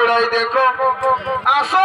উড়াই দেখো। আসো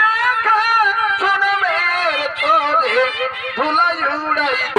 রেখে সোনামের তবে উড়াই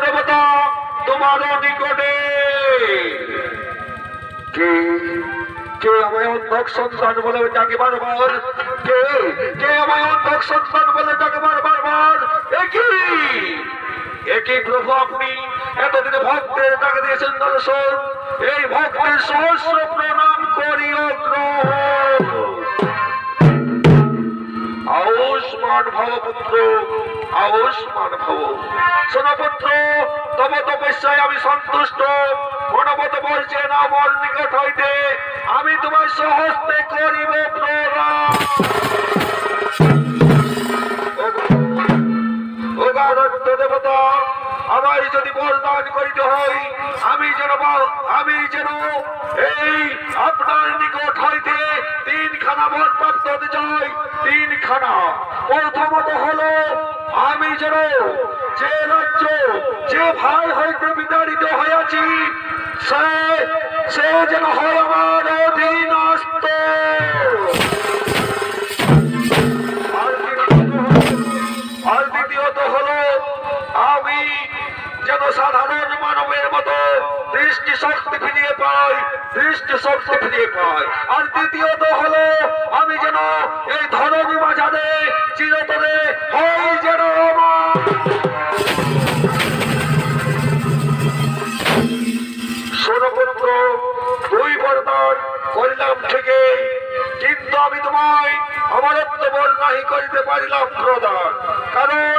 দেবতা, তোমার নিকটে। কে? কে আমায় অন্ধক সন্তান বলে ডাকে বারবার? কে? কে আমায় অন্ধক সন্তান বলে ডাকে বারবার? বার একই। একই প্রভু আপনি। এতদিনে ভক্তের ডাকে দিয়েছেন দর্শন। এই ভক্তের সহস্র প্রণাম করি গ্রহ ভব পুত্র আয়ুষ্মান ভব তব তপস্যায় আমি সন্তুষ্ট। মনবত বলছে না আমার নিকট হইতে আমি তোমার সহস্তে করিব দেবতা আমায় যদি বরদান করিতে হয়, আমি যেন আমি যেন এই আপনার নিকট হইতে তিনখানা বর প্রাপ্ত হতে চাই। তিনখানা। প্রথমত হলো, আমি যেন যে রাজ্য, যে ভাই হইতে বিতাড়িত হইয়াছি, সে সে যেন হয় আমার অধীনস্থ। আর দ্বিতীয়ত- হলো যেন সাধারণ মানবের মতো দৃষ্টি শক্তি ফিরিয়ে পাই দৃষ্টি শক্তি ফিরিয়ে পাই আর তৃতীয়ত হলো, আমি যেন এই ধরনী বাজারে চিরতরে হই যেন দুই বরদান থেকে কিন্তু আমি তোমায় বল নাহি করিতে পারিলাম প্রদান। কারণ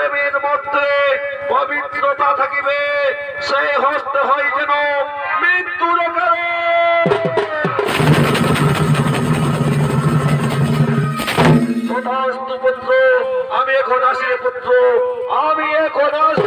প্রেমের মধ্যে পবিত্রতা থাকিবে, সেই হস্ত হয় যেন মৃত্যুর আমি এখন আসি পুত্র, আমি এখন আসি